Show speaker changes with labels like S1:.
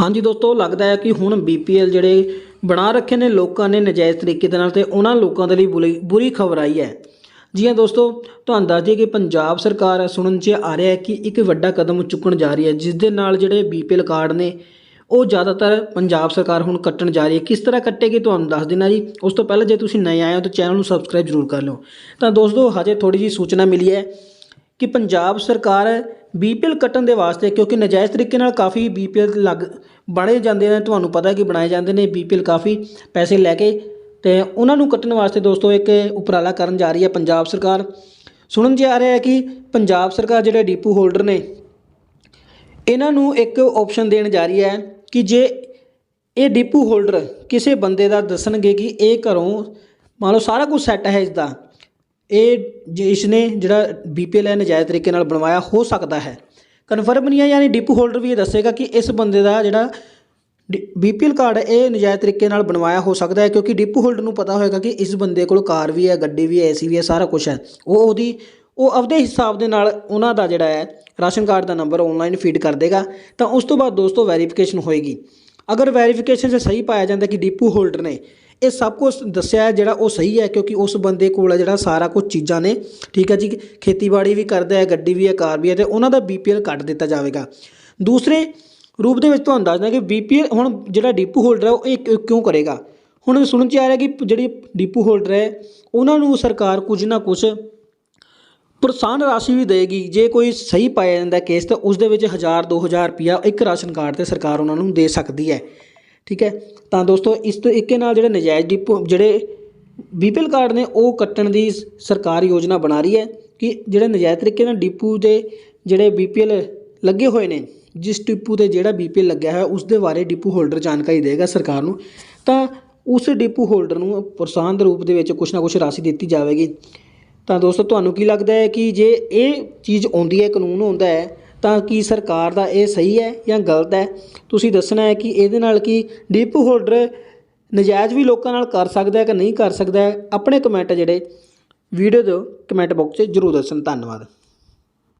S1: ਹਾਂਜੀ ਦੋਸਤੋ, ਲੱਗਦਾ ਹੈ ਕਿ ਹੁਣ ਬੀਪੀਐਲ ਜਿਹੜੇ ਬਣਾ ਰੱਖੇ ਨੇ ਲੋਕਾਂ ਨੇ ਨਜਾਇਜ਼ ਤਰੀਕੇ ਦੇ ਨਾਲ ਤੇ ਉਹਨਾਂ ਲੋਕਾਂ ਦੇ ਲਈ ਬੁਰੀ ਬੁਰੀ ਖਬਰ ਆਈ ਹੈ। ਜੀ ਹਾਂ ਦੋਸਤੋ, ਤੁਹਾਨੂੰ ਦੱਸ ਦਈਏ ਕਿ ਪੰਜਾਬ ਸਰਕਾਰ ਸੁਣਨ 'ਚ ਆ ਰਿਹਾ ਹੈ ਕਿ ਇੱਕ ਵੱਡਾ ਕਦਮ ਚੁੱਕਣ ਜਾ ਰਹੀ ਹੈ, ਜਿਸ ਦੇ ਨਾਲ ਜਿਹੜੇ ਬੀਪੀਐਲ ਕਾਰਡ ਨੇ, ਉਹ ਜ਼ਿਆਦਾਤਰ ਪੰਜਾਬ ਸਰਕਾਰ ਹੁਣ ਕੱਟਣ ਜਾ ਰਹੀ ਹੈ। ਕਿਸ ਤਰ੍ਹਾਂ ਕੱਟੇਗੀ ਤੁਹਾਨੂੰ ਦੱਸ ਦਿੰਦਾ ਜੀ। ਉਸ ਤੋਂ ਪਹਿਲਾਂ ਜੇ ਤੁਸੀਂ ਨਵੇਂ ਆਏ ਹੋ ਤਾਂ ਚੈਨਲ ਨੂੰ ਸਬਸਕ੍ਰਾਈਬ ਜ਼ਰੂਰ ਕਰ ਲਓ। ਤਾਂ ਦੋਸਤੋ, ਹਜੇ ਥੋੜੀ ਜੀ ਸੂਚਨਾ ਮਿਲੀ ਹੈ ਕਿ ਪੰਜਾਬ ਸਰਕਾਰ ਬੀਪੀਐਲ ਕੱਟਣ ਦੇ ਵਾਸਤੇ, ਕਿਉਂਕਿ ਨਜਾਇਜ਼ ਤਰੀਕੇ ਨਾਲ ਕਾਫੀ ਬੀਪੀਐਲ ਲੱਗ, ਬਣੇ ਜਾਂਦੇ ਨੇ, ਤੁਹਾਨੂੰ ਪਤਾ ਕਿ ਬਣਾਏ ਜਾਂਦੇ ਨੇ ਬੀਪੀਐਲ ਕਾਫੀ ਪੈਸੇ ਲੈ ਕੇ। ਤੇ ਉਹਨਾਂ ਨੂੰ ਕੱਟਣ ਵਾਸਤੇ ਦੋਸਤੋ, ਇੱਕ ਉਪਰਾਲਾ ਕਰਨ ਜਾ ਰਹੀ ਹੈ ਪੰਜਾਬ ਸਰਕਾਰ। ਸੁਣਨ 'ਚ ਆ ਰਿਹਾ ਹੈ ਕਿ ਪੰਜਾਬ ਸਰਕਾਰ ਜਿਹੜੇ ਡੀਪੂ ਹੋਲਡਰ ਨੇ, ਇਹਨਾਂ ਨੂੰ ਇੱਕ ਆਪਸ਼ਨ ਦੇਣ ਜਾ ਰਹੀ ਹੈ ਕਿ ਜੇ ਇਹ ਡੀਪੂ ਹੋਲਡਰ ਕਿਸੇ ਬੰਦੇ ਦਾ ਦੱਸਣਗੇ ਕਿ ਇਹ ਘਰੋਂ, ਮੰਨ ਲਓ ਸਾਰਾ ਕੁਝ ਸੈੱਟ ਹੈ ਇਸ ਦਾ ਇਹ ਜੇ ਇਸ ਨੇ ਜਿਹੜਾ ਬੀਪੀਐਲ ਹੈ ਨਜਾਇਜ਼ ਤਰੀਕੇ ਨਾਲ ਬਣਵਾਇਆ ਹੋ ਸਕਦਾ ਹੈ। ਕਨਫਰਮ ਨਹੀਂ ਹੈ ਯਾਨੀ ਡਿਪੂ ਹੋਲਡਰ ਵੀ ਇਹ ਦੱਸੇਗਾ ਕਿ ਇਸ ਬੰਦੇ ਦਾ ਜਿਹੜਾ ਬੀਪੀਐਲ ਕਾਰਡ ਹੈ, ਇਹ ਨਜਾਇਜ਼ ਤਰੀਕੇ ਨਾਲ ਬਣਵਾਇਆ ਹੋ ਸਕਦਾ ਹੈ ਕਿਉਂਕਿ ਡਿਪੂ ਹੋਲਡਰ ਨੂੰ ਪਤਾ ਹੋਏਗਾ ਕਿ ਇਸ ਬੰਦੇ ਕੋਲ ਕਾਰ ਵੀ ਹੈ ਗੱਡੀ ਵੀ ਹੈ ਏਸੀ ਵੀ ਹੈ ਸਾਰਾ ਕੁਝ ਹੈ। ਉਹ ਉਹਦੀ ਉਹ ਆਪਦੇ ਹਿਸਾਬ ਦੇ ਨਾਲ ਉਹਨਾਂ ਦਾ ਜਿਹੜਾ ਹੈ ਰਾਸ਼ਨ ਕਾਰਡ ਦਾ ਨੰਬਰ ਆਨਲਾਈਨ ਫੀਡ ਕਰ ਦੇਗਾ। ਤਾਂ ਉਸ ਤੋਂ ਬਾਅਦ ਦੋਸਤੋ ਵੈਰੀਫਿਕੇਸ਼ਨ ਹੋਏਗੀ। ਅਗਰ ਵੈਰੀਫਿਕੇਸ਼ਨ 'ਚ ਸਹੀ ਪਾਇਆ ਜਾਂਦਾ ਕਿ ਡਿਪੂ ਹੋਲਡਰ ਨੇ ਇਹ ਸਭ ਕੁਝ ਦੱਸਿਆ ਹੈ ਜਿਹੜਾ ਉਹ ਸਹੀ ਹੈ ਕਿਉਂਕਿ ਉਸ ਬੰਦੇ ਕੋਲ ਹੈ ਜਿਹੜਾ ਸਾਰਾ ਕੁਝ ਚੀਜ਼ਾਂ ਨੇ, ਠੀਕ ਹੈ ਜੀ, ਖੇਤੀਬਾੜੀ ਵੀ ਕਰਦਾ ਹੈ, ਗੱਡੀ ਵੀ ਹੈ, ਕਾਰ ਵੀ ਹੈ ਤੇ ਉਹਨਾਂ ਦਾ ਬੀਪੀਐਲ ਕੱਟ ਦਿੱਤਾ ਜਾਵੇਗਾ। ਦੂਸਰੇ ਰੂਪ ਦੇ ਵਿੱਚ ਤੁਹਾਨੂੰ ਦੱਸਦਾ ਕਿ ਬੀਪੀਐਲ ਹੁਣ ਜਿਹੜਾ ਡੀਪੂ ਹੋਲਡਰ ਹੈ ਉਹ ਇਹ ਕਿਉਂ- ਕਿਉਂ ਕਰੇਗਾ? ਹੁਣ ਸੁਣਨ ਚ ਆ ਰਿਹਾ ਕਿ ਜਿਹੜੀ ਡੀਪੂ ਹੋਲਡਰ ਹੈ, ਉਹਨਾਂ ਨੂੰ ਸਰਕਾਰ ਕੁਝ ਨਾ ਕੁਝ ਪ੍ਰੋਤਸਾਹਨ ਰਾਸ਼ੀ ਵੀ ਦੇਗੀ ਜੇ ਕੋਈ ਸਹੀ ਪਾਇਆ ਜਾਂਦਾ ਕੇਸ ਤਾਂ ਉਸ ਦੇ ਵਿੱਚ 1000 2000 ਰੁਪਿਆ ਇੱਕ ਰਾਸ਼ਨ ਕਾਰਡ ਤੇ ਸਰਕਾਰ ਉਹਨਾਂ ਨੂੰ ਦੇ ਸਕਦੀ ਹੈ। ਠੀਕ ਹੈ? ਤਾਂ ਦੋਸਤੋ, ਇਸ ਤਰੀਕੇ ਨਾਲ ਜਿਹੜੇ ਨਜਾਇਜ਼ ਡਿਪੂ ਜਿਹੜੇ ਬੀਪੀਐਲ ਕਾਰਡ ਨੇ, ਉਹ ਕੱਟਣ ਦੀ ਸਰਕਾਰ ਯੋਜਨਾ ਬਣਾ ਰਹੀ ਹੈ ਕਿ ਜਿਹੜੇ ਨਜਾਇਜ਼ ਤਰੀਕੇ ਨਾਲ ਡਿਪੂ ਦੇ ਜਿਹੜੇ ਬੀਪੀਐਲ ਲੱਗੇ ਹੋਏ ਨੇ, ਜਿਸ ਡਿਪੂ ਤੇ ਜਿਹੜਾ ਬੀਪੀਐਲ ਲੱਗਿਆ ਹੈ ਉਸ ਦੇ ਬਾਰੇ ਡਿਪੂ ਹੋਲਡਰ ਜਾਣਕਾਰੀ ਦੇਗਾ ਸਰਕਾਰ ਨੂੰ। ਤਾਂ ਉਸ ਡਿਪੂ ਹੋਲਡਰ ਨੂੰ ਪ੍ਰੋਤਸਾਹਨ ਦੇ ਰੂਪ ਦੇ ਵਿੱਚ ਕੁਛ ਨਾ ਕੁਛ ਰਾਸ਼ੀ ਦਿੱਤੀ ਜਾਵੇਗੀ। ਤਾਂ ਦੋਸਤੋ, ਤੁਹਾਨੂੰ ਕੀ ਲੱਗਦਾ ਹੈ ਕਿ ਜੇ ਇਹ ਚੀਜ਼ ਆਉਂਦੀ ਹੈ, ਕਾਨੂੰਨ ਹੁੰਦਾ ਹੈ ਤਾਂ ਕੀ ਸਰਕਾਰ ਦਾ ਇਹ ਸਹੀ ਹੈ ਜਾਂ ਗਲਤ ਹੈ? ਤੁਸੀਂ ਦੱਸਣਾ ਹੈ ਕਿ ਇਹਦੇ ਨਾਲ ਕੀ ਡੀਪੂ ਹੋਲਡਰ ਨਜਾਇਜ਼ ਵੀ ਲੋਕਾਂ ਨਾਲ ਕਰ ਸਕਦਾ ਹੈ ਕਿ ਨਹੀਂ ਕਰ ਸਕਦਾ ਆਪਣੇ ਕਮੈਂਟ ਜਿਹੜੇ ਵੀਡੀਓ ਦੇ ਕਮੈਂਟ ਬਾਕਸ 'ਚ ਜ਼ਰੂਰ ਦੱਸਣ। ਧੰਨਵਾਦ।